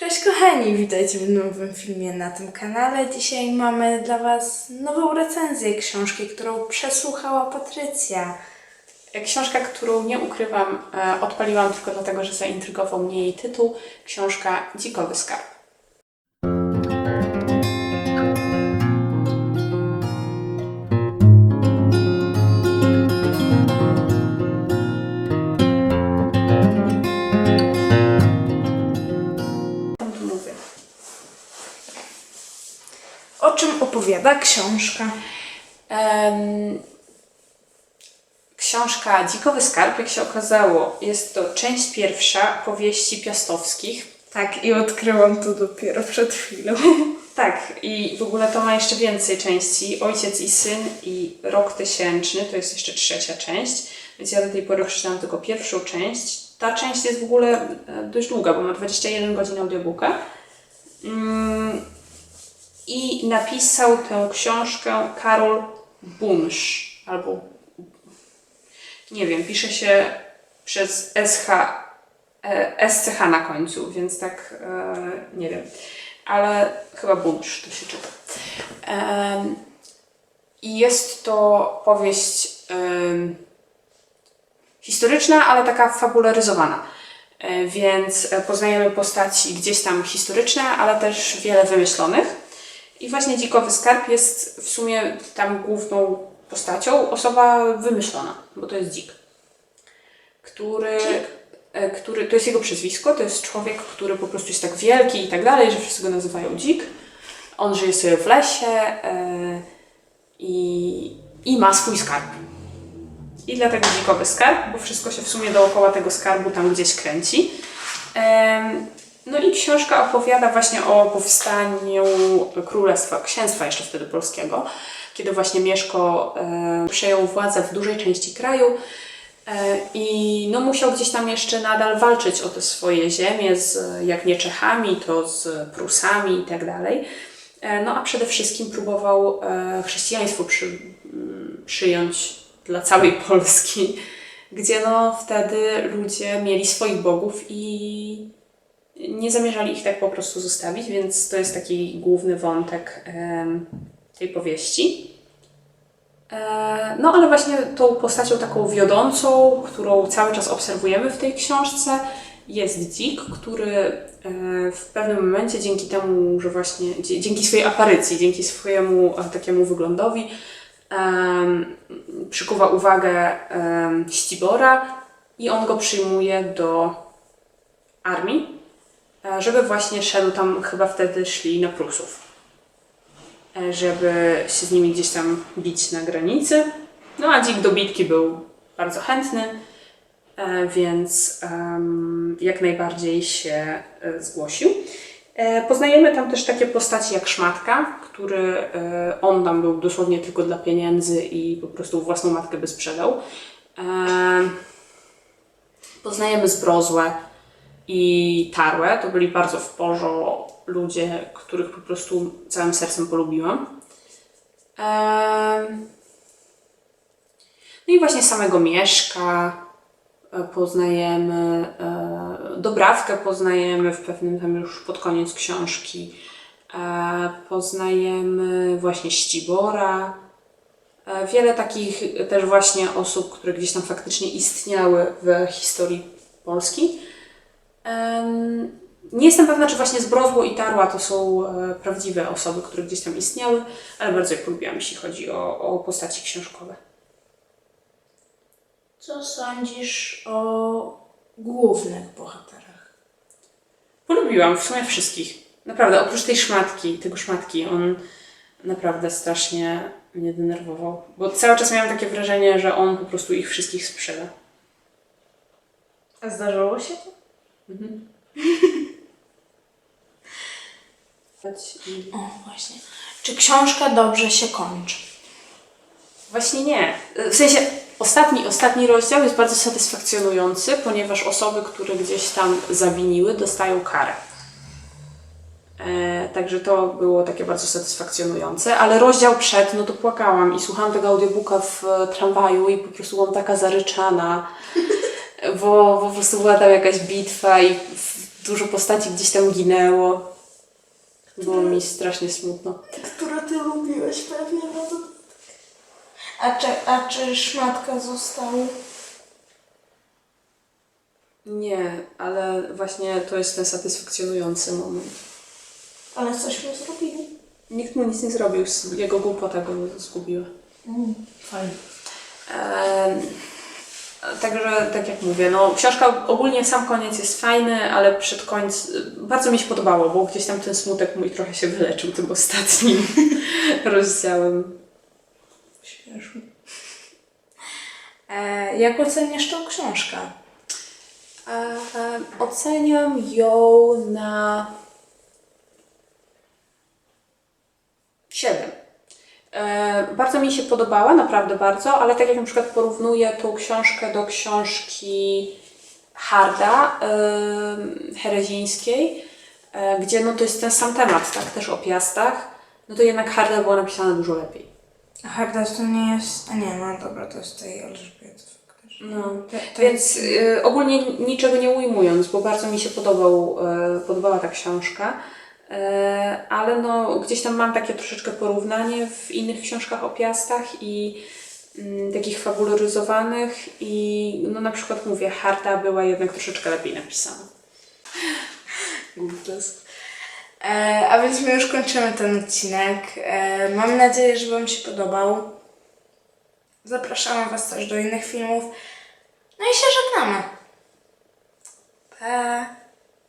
Cześć kochani, witajcie w nowym filmie na tym kanale. Dzisiaj mamy dla Was nową recenzję książki, którą przesłuchała Patrycja. Książka, którą nie ukrywam, e, odpaliłam tylko dlatego, że zaintrygował mnie jej tytuł. Książka Dzikowy Skarb. Opowiada książka? Em, Książka Dzikowy Skarb, jak się okazało, jest to część pierwsza powieści piastowskich. Tak, i odkryłam to dopiero przed chwilą. Tak, i w ogóle to ma jeszcze więcej części. Ojciec i syn i rok tysięczny, to jest jeszcze trzecia część. Więc ja do tej pory przeczytałam tylko pierwszą część. Ta część jest w ogóle e, dość długa, bo ma 21 godzin audiobooka. Mm, I napisał tę książkę Karol Bunsz, albo nie wiem, pisze się przez SH, e, SCH na końcu, więc tak e, nie wiem. Ale chyba Bunsz to się czyta. I jest to powieść historyczna, ale taka fabularyzowana. E, Więc poznajemy postaci gdzieś tam historyczne, ale też wiele wymyślonych. I właśnie Dzikowy Skarb jest w sumie tam główną postacią osoba wymyślona, bo to jest dzik, który, e, który to jest jego przezwisko, to jest człowiek, który po prostu jest tak wielki i tak dalej, że wszyscy go nazywają dzik. On żyje sobie w lesie e, i, i ma swój skarb. I dlatego dzikowy skarb, bo wszystko się w sumie dookoła tego skarbu tam gdzieś kręci. Em, No i książka opowiada właśnie o powstaniu królestwa, księstwa jeszcze wtedy polskiego, kiedy właśnie Mieszko e, przejął władzę w dużej części kraju e, i no musiał gdzieś tam jeszcze nadal walczyć o te swoje ziemie, z, jak nie Czechami, to z Prusami i tak dalej. E, No a przede wszystkim próbował e, chrześcijaństwo przy, przyjąć dla całej Polski, gdzie no wtedy ludzie mieli swoich bogów i nie zamierzali ich tak po prostu zostawić, więc to jest taki główny wątek tej powieści. E, No ale właśnie tą postacią taką wiodącą, którą cały czas obserwujemy w tej książce, jest dzik, który e, w pewnym momencie dzięki temu, że właśnie dzięki swojej aparycji, dzięki swojemu e, takiemu wyglądowi przykuwa uwagę Ścibora i on go przyjmuje do armii, żeby właśnie szedł tam, chyba wtedy szli na Prusów, e, żeby się z nimi gdzieś tam bić na granicy. No a dzik do bitki był bardzo chętny, e, więc jak najbardziej się e, zgłosił. E, Poznajemy tam też takie postaci jak Szmatka, który e, on tam był dosłownie tylko dla pieniędzy i po prostu własną matkę by sprzedał. E, Poznajemy Zbrozłę i Tarłę. To byli bardzo w porzo ludzie, których po prostu całym sercem polubiłam. No i właśnie samego Mieszka e, poznajemy, e, Dobrawkę poznajemy w pewnym tam już pod koniec książki. E, Poznajemy właśnie Ścibora. Wiele takich też właśnie osób, które gdzieś tam faktycznie istniały w historii Polski. Nie jestem pewna, czy właśnie Zbrozło i Tarła to są e, prawdziwe osoby, które gdzieś tam istniały, ale bardzo je polubiłam, jeśli chodzi o, o postaci książkowe. Co sądzisz o głównych bohaterach? Polubiłam w sumie wszystkich. Naprawdę, oprócz tej szmatki, tego szmatki, on naprawdę strasznie mnie denerwował. Bo cały czas miałam takie wrażenie, że on po prostu ich wszystkich sprzeda. A zdarzyło się to? I... O, właśnie. Czy książka dobrze się kończy? Właśnie nie. W sensie ostatni, ostatni rozdział jest bardzo satysfakcjonujący, ponieważ osoby, które gdzieś tam zawiniły, dostają karę. E, także to było takie bardzo satysfakcjonujące, ale rozdział przed, no to płakałam i słuchałam tego audiobooka w tramwaju i po prostu byłam taka zaryczana, bo po prostu była tam jakaś bitwa i w- Dużo postaci gdzieś tam ginęło. Było mi strasznie smutno. Które ty lubiłeś pewnie, no to... A czy, a czy szmatka został? Nie, ale właśnie to jest ten satysfakcjonujący moment. Ale coś mu zrobili. Nikt mu nic nie zrobił, jego głupota go zgubiła. Mm, fajnie. Także, tak jak mówię, no, książka ogólnie sam koniec jest fajny, ale przed końcem bardzo mi się podobało, bo gdzieś tam ten smutek mój trochę się wyleczył tym ostatnim rozdziałem. Śmieszne. E, jak oceniasz tą książkę? E, oceniam ją na 7. E, bardzo mi się podobała, naprawdę bardzo, ale tak jak na przykład porównuję tą książkę do książki Harda e, Herezińskiej, e, gdzie no to jest ten sam temat, tak, też o piastach, no to jednak Harda była napisana dużo lepiej. A Hardas to nie jest... A nie, no dobra, to jest tej Elżbiety. No. To, to Więc y, ogólnie niczego nie ujmując, bo bardzo mi się podobał, y, podobała ta książka, ale no, gdzieś tam mam takie troszeczkę porównanie w innych książkach o piastach i mm, takich fabularyzowanych i no na przykład mówię, Harta była jednak troszeczkę lepiej napisana. Głuptas. E, a więc my już kończymy ten odcinek. E, mam nadzieję, że Wam się podobał. Zapraszamy Was też do innych filmów. No i się żegnamy. Pa!